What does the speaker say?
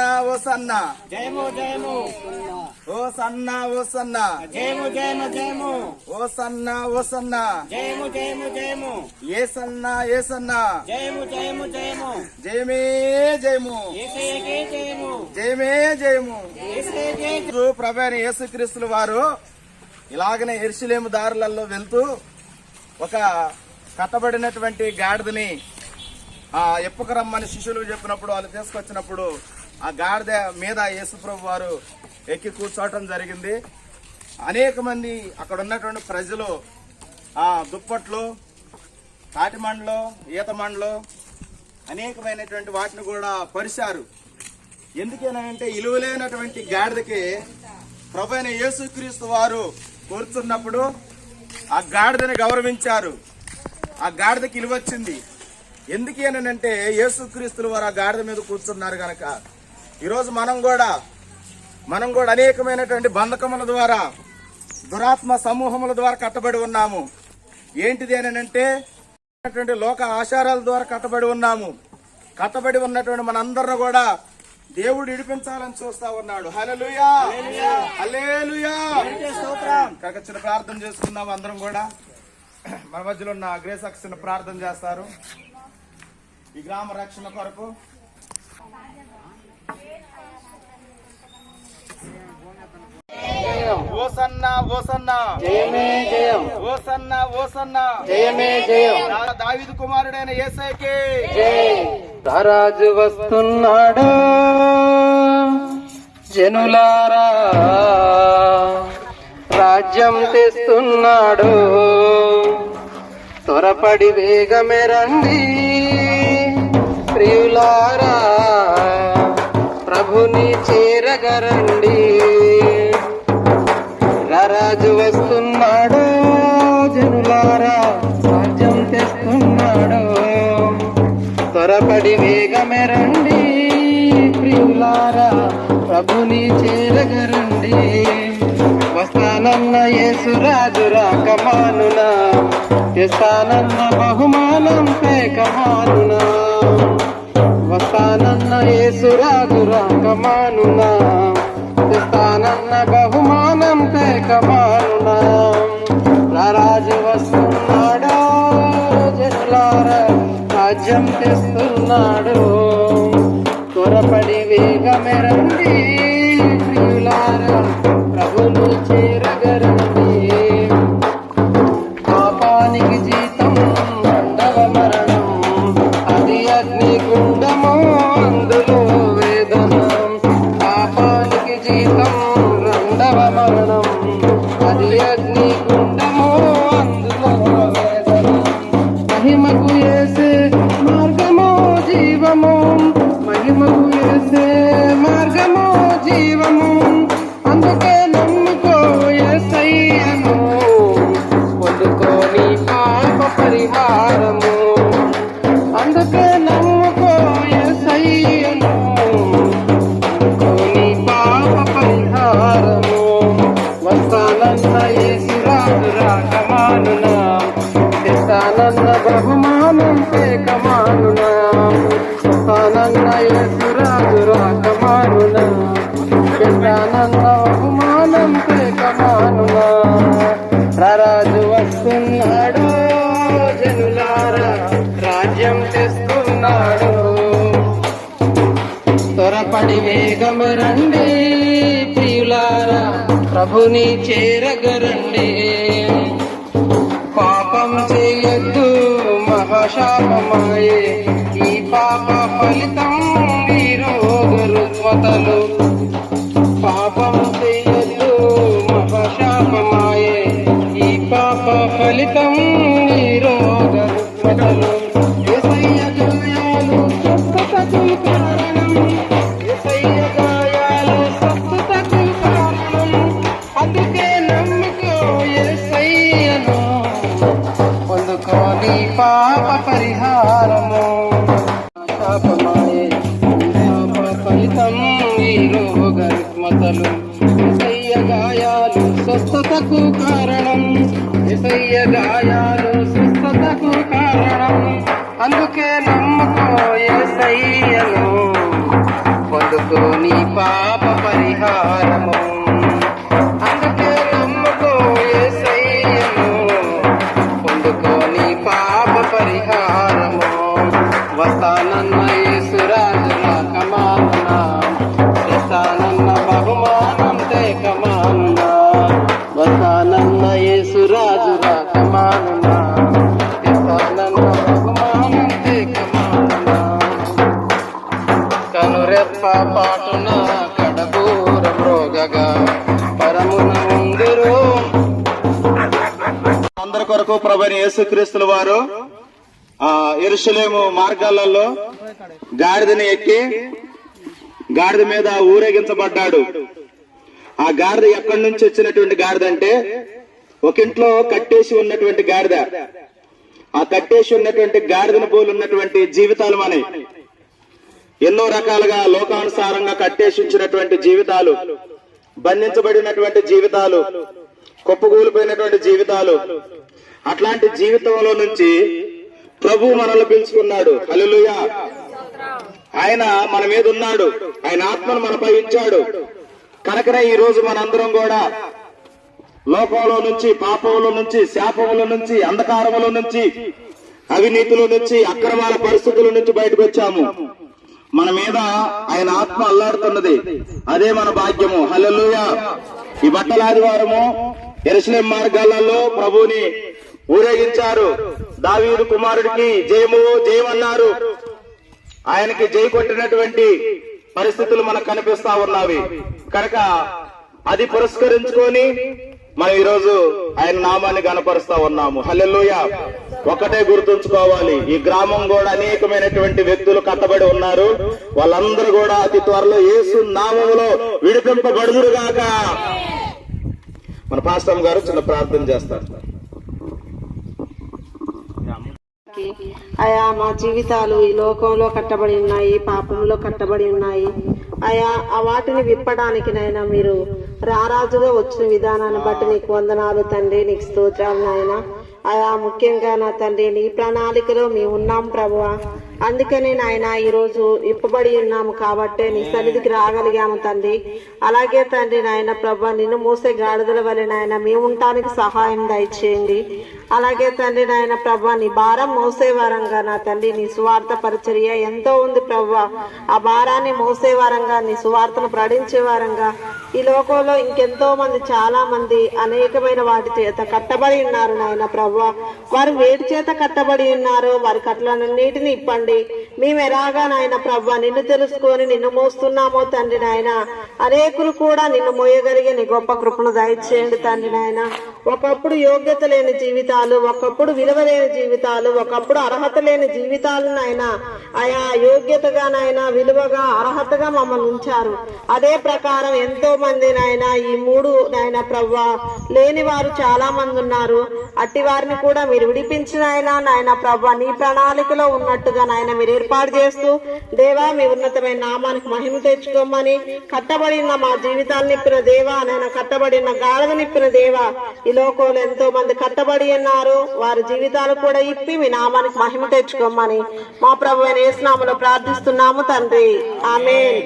ఓ సన్న జయము జయము. ఓ సన్న ఓ సన్న జయము జయము జయము. ఓ సన్న ఓ సన్న జయము జయము జయము. ఏ సన్న ఏ సన్న జయము. జయము జయము. జయమే. జయము జయము. జయమే. యేసుక్రీస్తుల వారు ఇలాగనే ఎరుసలేము దారులలో వెళ్తూ ఒక కట్టబడినటువంటి గాడిదని ఆ ఎప్పుకు రమ్మని శిష్యులు చెప్పినప్పుడు వాళ్ళు తీసుకొచ్చినప్పుడు ఆ గాడిద మీద యేసుప్రభు వారు ఎక్కి కూర్చోవటం జరిగింది. అనేక మంది అక్కడ ఉన్నటువంటి ప్రజలు ఆ దుప్పట్లు తాటిమండలు ఈతమండలు అనేకమైనటువంటి వాటిని కూడా పరిశారు. ఎందుకేనంటే ఇలువలేనటువంటి గాడిదకి ప్రభు అయిన యేసుక్రీస్తు వారు కూర్చున్నప్పుడు ఆ గాడిదని గౌరవించారు. ఆ గాడిదకి ఇలువ వచ్చింది ఎందుకేనంటే యేసుక్రీస్తులు వారు ఆ గాడిద మీద కూర్చున్నారు కనుక ఈరోజు మనం కూడా మనం కూడా అనేకమైనటువంటి బంధకముల ద్వారా దురాత్మ సమూహముల ద్వారా కట్టబడి ఉన్నాము. ఏంటిది అంటే లోక ఆచారాల ద్వారా కట్టబడి ఉన్నాము. కట్టబడి ఉన్నటువంటి మనందరిని కూడా దేవుడు ఇడిపించాలని చూస్తా ఉన్నాడు. హల్లెలూయా! హల్లెలూయా! చిన్న ప్రార్థన చేసుకుందాం అందరం కూడా. మన మధ్యలో ఉన్న గ్రేసక్స్ ప్రార్థన చేస్తారు. ఈ గ్రామ రక్షణ కొరకు ఓసన్న ఓసన్న. జయమే జయం. ఓసన్న ఓసన్న. జయమే జయం. నా దావీదు కుమారుడైన ఏసైకి. రాజు వస్తున్నాడు? జనులారా రాజ్యం తెస్తున్నాడు. త్వరపడి వేగమే రండి. ప్రియులారా ప్రభుని చేరగరండి. రాజు వస్తున్నాడు జనులారా రాజ్యం తెస్తున్నాడు. త్వరపడి వేగమే రండి ప్రియులారా ప్రభుని చేరగరండి. వస్తానన్న యేసురాజు రాకమానునా తెస్తానన్న బహుమానం పేకమానునా వస్తానన్న యేసురాజు రాకమానునా బహుమానం పేకమానునా రారాజు వస్తున్నాడు జనులారా రాజ్యం తెస్తున్నాడు. త్వరపడి వేగమే తెస్తానన్న బహుమానం పేకమానునా వస్తానన్న యేసురాజు రాకమానునా తెస్తానన్న బహుమానం పేకమానునా రారాజు వస్తున్నాడు జనులారా రాజ్యం తెస్తున్నాడు. త్వరపడి వేగము రండి ప్రియులారా ప్రభుని చేరగరండి. mama. పరిహారము. శాపమాయే. పాప ఫలితం ఈ రోగ రుగ్మతలు ఎసయ్య గాయాలు స్వస్థతకు కారణం. ఎసయ్య గాయాలు స్వస్థతకు కారణం. అందుకే పాటున కడపూర మ్రోగగా పరమున ముందురు అందరి కొరకు ప్రభుని యేసుక్రీస్తుల వారు ఆ ఇరుషులేము మార్గాలలో గాడిదని ఎక్కి గాడిద మీద ఊరేగించబడ్డాడు. ఆ గాడిద ఎక్కడి నుంచి వచ్చినటువంటి గాడిద అంటే ఒక ఇంట్లో కట్టేసి ఉన్నటువంటి గాడిద. ఆ కట్టేసి ఉన్నటువంటి గాడిదను పోలు ఉన్నటువంటి జీవితాలు మనవి ఎన్నో రకాలుగా లోకానుసారంగా కట్టేసించినటువంటి జీవితాలు బంధించబడినటువంటి జీవితాలు కుప్పగూలిపోయినటువంటి జీవితాలు. అట్లాంటి జీవితంలో నుంచి ప్రభు మనల్ని పిలుచుకున్నాడు. హల్లెలూయా. ఆయన మన మీద ఉన్నాడు. ఆయన ఆత్మను మనపై ఇచ్చాడు కనుకనే ఈ రోజు మనందరం కూడా లోకంలో నుంచి పాపంలో నుంచి శాపముల నుంచి అంధకారముల నుంచి అవినీతిలో నుంచి అక్రమాల పరిస్థితుల నుంచి బయటకు వచ్చాము. మన మీద ఆయన ఆత్మ అల్లాడుతున్నది. అదే మన భాగ్యము. హల్లెలూయా. ఈ బట్టల ఆదివారము ఎరుసలేం మార్గాలలో ప్రభుని ఊరేగించారు. దావీదు కుమారుడికి జయము జయమన్నారు. ఆయనకి జై కొట్టినటువంటి పరిస్థితులు మనకు కనిపిస్తా ఉన్నవి. కనుక అది పురస్కరించుకొని మనం ఈరోజు ఆయన నామాన్ని కనపరుస్తా ఉన్నాము. హల్లెలూయ. ఒకటే గుర్తుంచుకోవాలి. ఈ గ్రామం కూడా అనేకమైనటువంటి వ్యక్తులు కట్టబడి ఉన్నారు. వాళ్ళందరూ కూడా అతి త్వరలో యేసు నామములో విడిపింపబడుదురుగాక. మన పాస్టమ్ గారు చిన్న ప్రార్థన చేస్తారు. అయా మా జీవితాలు ఈ లోకంలో కట్టబడి ఉన్నాయి పాపంలో కట్టబడి ఉన్నాయి. అయా ఆ వాటిని విప్పడానికి నైనా మీరు రారాజుగా వచ్చిన విధానాన్ని బట్టి నీకు వందనాలు తండ్రి నీకు స్తోత్రాలు నాయన. అయా ముఖ్యంగా నా తండ్రి నీ ప్రణాళికలో మేము ఉన్నాం ప్రభువా. అందుకనే నాయన ఈరోజు ఇప్పబడి ఉన్నాము కాబట్టే నీ సన్నిధికి రాగలిగాము తండ్రి. అలాగే తండ్రి నాయన ప్రభా నిన్ను మోసే గాడిదల వలె నాయన మేము ఉండటానికి సహాయం దయచేయండి. అలాగే తండ్రి నాయన ప్రభా నీ భారం మోసే వారంగా నా తండ్రి నీ సువార్త పరిచర్య ఎంతో ఉంది ప్రభా. ఆ భారాన్ని మోసే వారంగా నీ సువార్తను ప్రకటించే వారంగా ఈ లోకంలో ఇంకెంతో మంది చాలా మంది అనేకమైన వాటి చేత కట్టబడి ఉన్నారు నాయన ప్రభా. వారు వేడి చేత కట్టబడి ఉన్నారు వారి కట్లన్నిటిని ఇప్పండి. మేము ఎలాగా నాయన ప్రభా నిన్ను తెలుసుకొని నిన్ను మోస్తున్నామో తండ్రి నాయన. అనేకులు కూడా నిన్ను మోయగలిగే నీ గొప్ప కృపను దయచేయండి తండ్రి నాయన. ఒకప్పుడు యోగ్యత లేని జీవితాలు ఒకప్పుడు విలువ లేని జీవితాలు ఒకప్పుడు అర్హత లేని జీవితాలను నాయన ఆయా యోగ్యతగా విలువగా అర్హతగా మమ్మల్ని ఉంచారు. అదే ప్రకారం ఎంతో మంది నాయన ఈ మూడు నాయన ప్రవ్వా లేని వారు చాలా మంది ఉన్నారు. అట్టి వారిని కూడా మీరు విడిపించిన ఆయన నాయన ప్రవ్వా నీ ప్రణాళికలో ఉన్నట్టుగా నాయన మీరు ఏర్పాటు చేస్తూ దేవా మీ ఉన్నతమైన నామానికి మహిమ తెచ్చుకోమని కట్టబడిన మా జీవితాలు నిప్పిన దేవా నాయన కట్టబడిన గాఢద నిప్పిన దేవా ఈ లోకంలో ఎంతో మంది కట్టబడి ఉన్నారు. వారి జీవితాలు కూడా ఇప్పి మీ నామానికి మహిమ తెచ్చుకోమని మా ప్రభు అయిన ఏసునామలో ప్రార్థిస్తున్నాము తండ్రి. ఆమెన్.